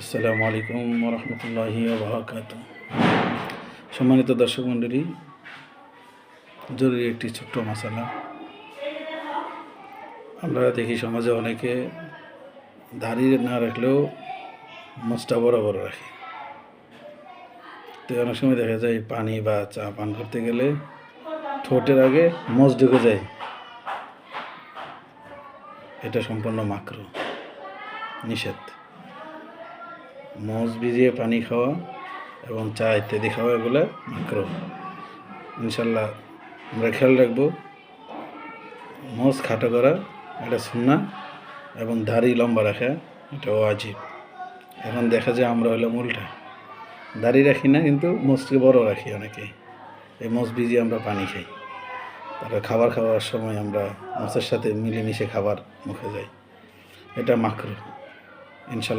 আসসালামু আলাইকুম রহমতুল্লাহি বাহাকাত সম্মানিত দর্শক মণ্ডলী, জরুরি একটি ছোট্ট মশালা আমরা দেখি সমাজে অনেকে দাঁড়িয়ে না রাখলেও মোচটা বড় বড় রাখে। তো অনেক সময় দেখা যায় পানি বা চা পান করতে গেলে ঠোঁটের আগে মোচ ঢুকে যায়। এটা সম্পূর্ণ মাকরু, নিষেধ। মজ ভিজিয়ে পানি খাওয়া এবং চা ইত্যাদি খাওয়া এগুলো মাকরো ইনশাল্লাহ আমরা খেয়াল রাখব মজ খাটো করা এটা সুন্না এবং দাড়ি লম্বা রাখা এটা ওয়াজিব। এখন দেখা যায় আমরা হলাম উল্টা। দাড়ি রাখি না কিন্তু মোজকে বড় রাখি অনেকে এই মোজ ভিজিয়ে আমরা পানি খাই। তারপরে খাবার খাওয়ার সময় আমরা মাছের সাথে মিলেমিশে খাবার মুখে যাই। এটা মাকরু ইনশাল্লাহ